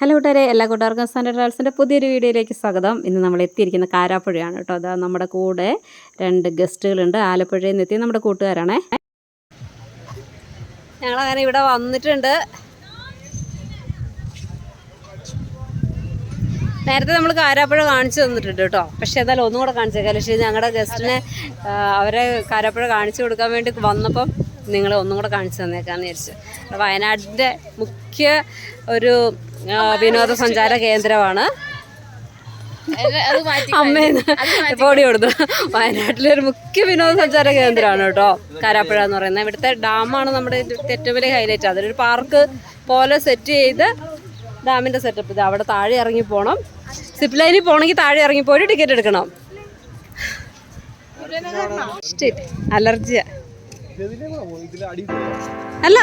Hello കൂട്ടുകാരെ എല്ലാ കൂട്ടുകാർക്കും സ്റ്റാൻഡേർഡ് ട്രാവൽസിന്റെ പുതിയൊരു വീഡിയോയിലേക്ക് സ്വാഗതം. ഇന്ന് നമ്മൾ എത്തിയിരിക്കുന്ന കാരാപ്പുഴയാണ് കേട്ടോ. അതാ നമ്മുടെ കൂടെ രണ്ട് ഗസ്റ്റുകളുണ്ട്. ആലപ്പുഴയിൽ നിന്ന് എത്തിയ നമ്മുടെ കൂട്ടുകാരാണേ. ഞങ്ങളങ്ങനെ ഇവിടെ വന്നിട്ടുണ്ട്. നേരത്തെ നമ്മൾ കാരാപ്പുഴ കാണിച്ചു തന്നിട്ടുണ്ട് കേട്ടോ. പക്ഷേ എന്തായാലും ഒന്നും കൂടെ കാണിച്ചേക്കാം. പക്ഷേ ഞങ്ങളുടെ ഗസ്റ്റിനെ അവരെ കാരാപ്പുഴ കാണിച്ചു കൊടുക്കാൻ വേണ്ടി വന്നപ്പം നിങ്ങൾ ഒന്നും കൂടെ കാണിച്ചു തന്നേക്കാന്ന് വിചാരിച്ചു. വയനാടിന്റെ മുഖ്യ ഒരു വിനോദസഞ്ചാര കേന്ദ്രമാണ്. അമ്മേന്ന് പൊടി കൊടുത്തു വയനാട്ടിലെ ഒരു മുഖ്യ വിനോദസഞ്ചാര കേന്ദ്രമാണ് കേട്ടോ കാരാപ്പുഴ എന്ന് പറയുന്നത്. ഇവിടുത്തെ ഡാമാണ് നമ്മുടെ ഏറ്റവും വലിയ ഹൈലൈറ്റ് അതൊരു പാർക്ക് പോലെ സെറ്റ് ചെയ്ത് ഡാമിന്റെ സെറ്റപ്പ് ഇത്. അവിടെ താഴെ ഇറങ്ങി പോകണം സിപ്പ് ലൈനിൽ പോകണമെങ്കിൽ താഴെ ഇറങ്ങി പോയിട്ട് ടിക്കറ്റ് എടുക്കണം. അലർജിയ. അല്ല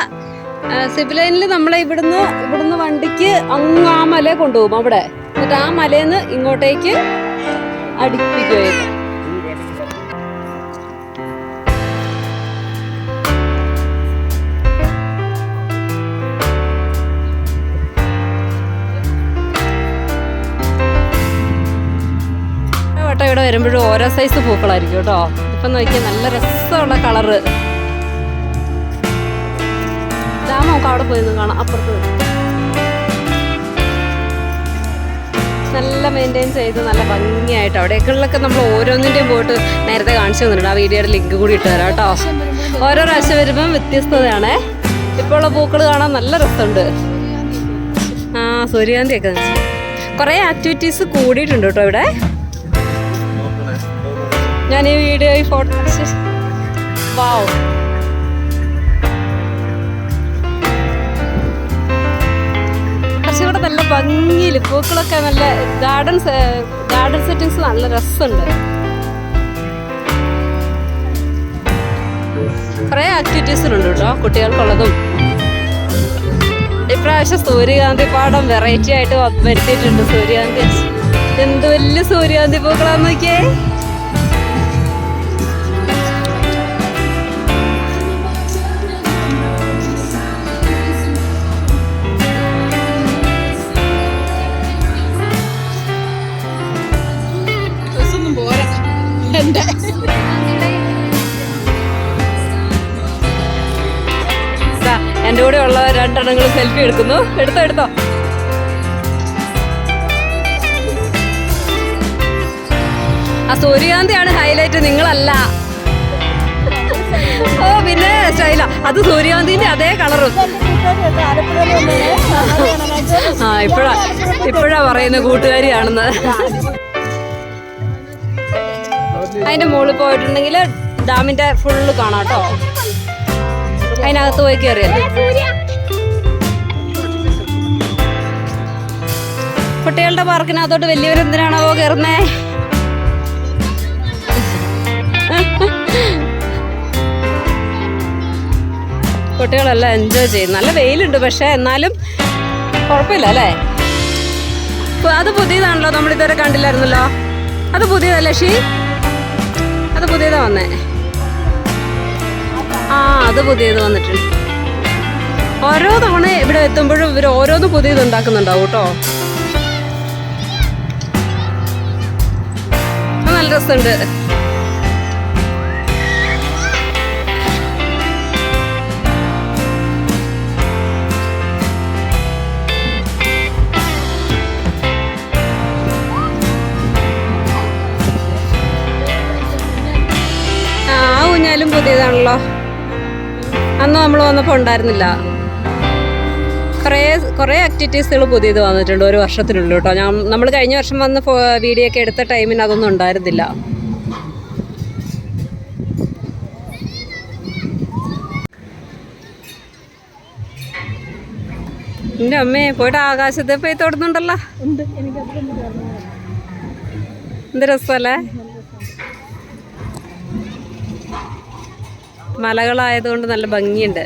സിവിൽ ലൈനിൽ നമ്മളെ ഇവിടുന്ന് ഇവിടുന്ന് വണ്ടിക്ക് അങ്ങ് ആ മല കൊണ്ടുപോകും അവിടെ. എന്നിട്ട് ആ മലയിൽ നിന്ന് ഇങ്ങോട്ടേക്ക് അടുപ്പിക്കുകയായിരുന്നു ഇവിടെ വരുമ്പോഴും ഓരോ സൈസ് പൂക്കളായിരിക്കും കേട്ടോ. ഇപ്പം നോക്കിയാൽ നല്ല രസമുള്ള കളറ് നമുക്ക് അവിടെ പോയി കാണാം അപ്പുറത്ത് നല്ല മെയിന്റെയിൻ ചെയ്ത് നല്ല ഭംഗിയായിട്ട് അവിടേക്കുള്ളൊക്കെ നമ്മൾ ഓരോന്നിന്റെയും പോയിട്ട് നേരത്തെ കാണിച്ചു തന്നിട്ടുണ്ട്. ആ വീഡിയോയുടെ ലിങ്ക് കൂടി ഇട്ട് തരാം കേട്ടോ. ഓരോ പ്രാവശ്യം വരുമ്പം വ്യത്യസ്തതയാണേ. ഇപ്പോൾ ഉള്ള പൂക്കൾ കാണാൻ നല്ല രസമുണ്ട്. ആ സൂര്യകാന്തിയൊക്കെ കുറേ ആക്ടിവിറ്റീസ് കൂടിയിട്ടുണ്ട് കേട്ടോ ഇവിടെ. ഞാൻ ഈ വീഡിയോ ഈ ഫോട്ടോ വാവ് ഇവിടെ നല്ല ഭംഗിയിൽ പൂക്കളൊക്കെ നല്ല ഗാർഡൻ ഗാർഡൻ സെറ്റിങ്സ് നല്ല രസമുണ്ട്. കുറേ ആക്ടിവിറ്റീസിലുണ്ട് കേട്ടോ കുട്ടികൾക്കുള്ളതും. ഇപ്രാവശ്യം സൂര്യകാന്തി പാടം വെറൈറ്റി ആയിട്ട് വരുത്തിയിട്ടുണ്ട്. സൂര്യകാന്തി എന്ത് വലിയ സൂര്യകാന്തി പൂക്കളാന്ന് നോക്കിയേ. രണ്ടെണ്ണങ്ങൾ സെൽഫി എടുക്കുന്നു. എടുത്തോ എടുത്തോ. ആ സൂര്യകാന്തിയാണ് ഹൈലൈറ്റ് നിങ്ങളല്ല. ഓ പിന്നെ സ്റ്റൈല. അത് സൂര്യകാന്തിന്റെ അതേ കളറും ആ ഇപ്പഴാ ഇപ്പഴാ പറയുന്ന കൂട്ടുകാരിയാണെന്ന് അതിന്റെ മുകളിൽ പോയിട്ടുണ്ടെങ്കിൽ ഡാമിന്റെ ഫുള്ള് കാണാം കേട്ടോ. അതിനകത്ത് പോയി കയറിയല്ലോ കുട്ടികളുടെ പാർക്കിനകത്തോട്ട് വലിയവരെന്തിനാണാവോ കയറുന്നേ കുട്ടികളെല്ലാം എൻജോയ് ചെയ്യും. നല്ല വെയിലുണ്ട് പക്ഷെ എന്നാലും കുഴപ്പമില്ല അല്ലേ? അത് പുതിയതാണല്ലോ നമ്മൾ ഇതുവരെ കണ്ടില്ലായിരുന്നല്ലോ. അത് പുതിയതല്ലേ ഷീ അത് പുതിയതാ വന്നേ. ആ അത് പുതിയത് വന്നിട്ടുണ്ട്. ഓരോ തവണ ഇവിടെ എത്തുമ്പോഴും ഇവർ ഓരോന്ന് പുതിയത് ഉണ്ടാക്കുന്നുണ്ടാവും കേട്ടോ. നല്ല രസമുണ്ട്. ആ പുതിയതാണല്ലോ. അന്ന് നമ്മൾ വന്നപ്പോൾ ഉണ്ടായിരുന്നില്ല. കുറേ കുറേ ആക്ടിവിറ്റീസുകൾ പുതിയത് വന്നിട്ടുണ്ട് ഒരു വർഷത്തിനുള്ളിൽ കേട്ടോ. ഞാൻ നമ്മൾ കഴിഞ്ഞ വർഷം വന്ന് വീഡിയോ ഒക്കെ എടുത്ത ടൈമിന് അതൊന്നും ഉണ്ടായിരുന്നില്ല. എന്റെ അമ്മേ പോയിട്ട് ആകാശത്തെ പോയി തൊടുന്നുണ്ടല്ലോ. എന്ത് രസമല്ലേ? മലകളായതുകൊണ്ട് നല്ല ഭംഗിയുണ്ട്.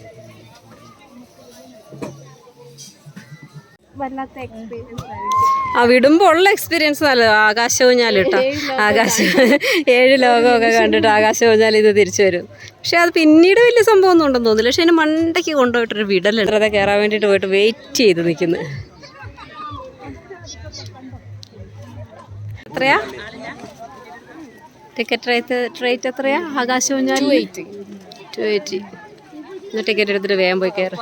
വല്ലാത്ത എക്സ്പീരിയൻസ് ആ വിടുമ്പോൾ ഉള്ള എക്സ്പീരിയൻസ് നല്ലത് ആകാശ ഊഞ്ഞാൽ കേട്ടോ ആകാശ ഏഴ് ലോകമൊക്കെ കണ്ടിട്ട് ആകാശ ഊഞ്ഞാൽ ഇത് തിരിച്ചു വരും. പക്ഷെ അത് പിന്നീട് വലിയ സംഭവം ഒന്നും ഉണ്ടെന്ന് തോന്നില്ല പക്ഷെ അതിന് മണ്ടയ്ക്ക് കൊണ്ടുപോയിട്ടൊരു വിടലുണ്ട്. അത് കയറാൻ വേണ്ടിയിട്ട് പോയിട്ട് വെയിറ്റ് ചെയ്ത് നിൽക്കുന്നു. എത്രയാ? ടിക്കറ്റ് റേറ്റ് റേറ്റ് എത്രയാ? ആകാശ ഊഞ്ഞാൽ ടു എയ്റ്റി ടിക്കറ്റ് എടുത്തിട്ട് വേഗം പോയി കയറാം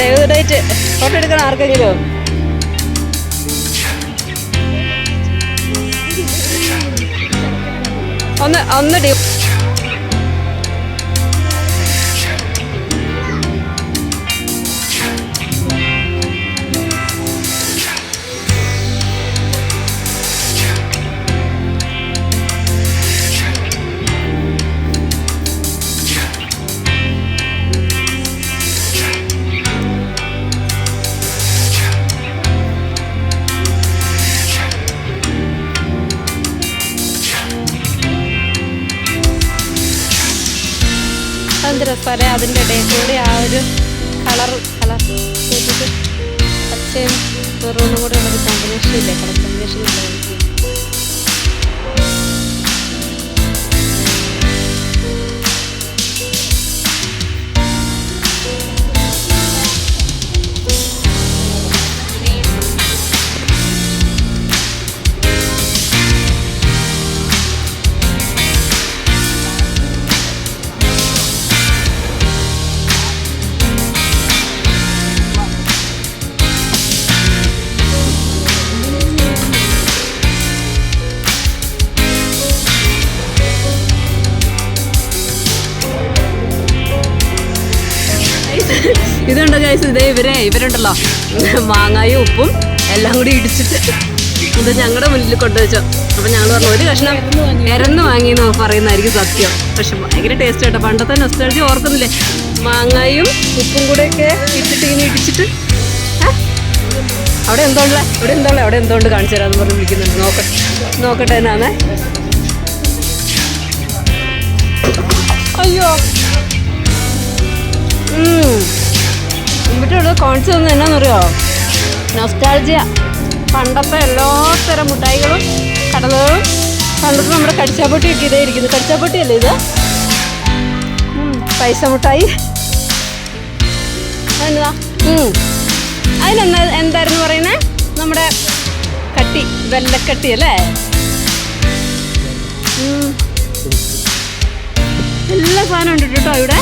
ഡേറ്റ്. ഫോട്ടോ എടുക്കണം ആർക്കെങ്കിലും? ഒന്ന് ഒന്ന് ഡി രസമല്ലേ അതിന്റെ ഇടയിൽ കൂടി ആ ഒരു കളർ കളർ. പച്ചയും വെറുതെ കൂടെ ഉള്ളൊരു കോമ്പിനേഷൻ കളർ കോമ്പിനേഷൻ ഇല്ലേ? ഇതുണ്ട് ഗൈസ് ഇതേ ഇവരെ ഇവരുണ്ടല്ലോ. മാങ്ങായും ഉപ്പും എല്ലാം കൂടി ഇടിച്ചിട്ട് ഇത് ഞങ്ങളുടെ മുന്നിൽ കൊണ്ടുവച്ചോ. അപ്പൊ ഞങ്ങൾ പറഞ്ഞു ഒരു കഷ്ണം ഇരന്ന് വാങ്ങി എന്ന് പറയുന്നതായിരിക്കും സത്യം. പക്ഷെ ഭയങ്കര ടേസ്റ്റ് കേട്ടോ. പണ്ടത്തെ നൊസ്റ്റാൾജി ഓർക്കുന്നില്ലേ? മാങ്ങായും ഉപ്പും കൂടെ ഒക്കെ ഇട്ടിട്ട് ഇങ്ങനെ ഇടിച്ചിട്ട്? അവിടെ എന്തോള്ള ഇവിടെ എന്തോളെ അവിടെ എന്തോണ്ട് കാണിച്ചു തരാന്ന് പറഞ്ഞ് വിളിക്കുന്നുണ്ട്. നോക്കട്ടെ നോക്കട്ടെ എന്നാണേ അയ്യോ. ഇവിടെ ഒന്ന് എന്നാന്ന് എന്നാന്നറിയോ? നൊസ്റ്റാൾജിയ പണ്ടത്തെ എല്ലാ തരം മിഠായികളും കടലുകളും പണ്ടത്തെ നമ്മുടെ കടിച്ചാപ്പൊട്ടിയൊക്കെ ഇതേ ഇരിക്കുന്നു. കടിച്ചാപ്പൊട്ടിയല്ലേ ഇത്? പൈസ മിഠായി അതിനെന്താ എന്തായിരുന്നു പറയുന്നത് നമ്മുടെ കട്ടി വെല്ലക്കട്ടി അല്ലേ. എല്ലാ സാധനവും ഉണ്ട് കേട്ടോ ഇവിടെ.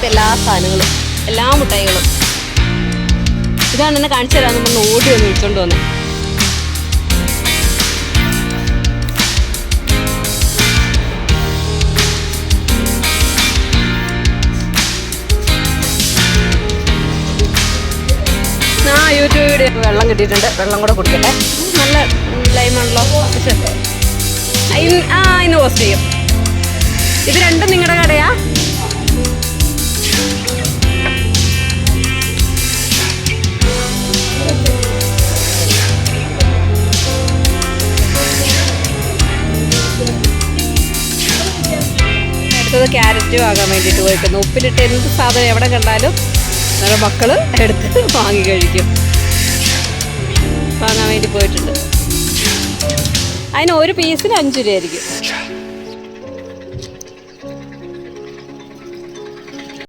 പണ്ടത്തെ എല്ലാ സാധനങ്ങളും എല്ലാ മുട്ടായികളും. ഇതാണ് എന്നെ കാണിച്ചു തരാൻ നമ്മൾ ഓടി വന്ന് വിളിച്ചോണ്ട് വന്നേ. ആ യൂട്യൂബ് വീഡിയോ വെള്ളം കിട്ടിയിട്ടുണ്ട്. വെള്ളം കൂടെ കുടിക്കട്ടെ. നല്ല ലൈമാണല്ലോ ആ ഇന്ന് പോസ്റ്റ് ചെയ്യും. ഇത് രണ്ടും നിങ്ങളുടെ കടയാ? അടുത്തത് ക്യാരറ്റ് വാങ്ങാൻ വേണ്ടിയിട്ട് പോയിക്കുന്നു. ഉപ്പിലിട്ട് എന്ത് സാധനം എവിടെ കണ്ടാലും നമ്മുടെ മക്കൾ എടുത്ത് വാങ്ങി കഴിക്കും. വാങ്ങാൻ വേണ്ടി പോയിട്ടുണ്ട്. അതിന് ഒരു പീസിന് അഞ്ച് രൂപയായിരിക്കും.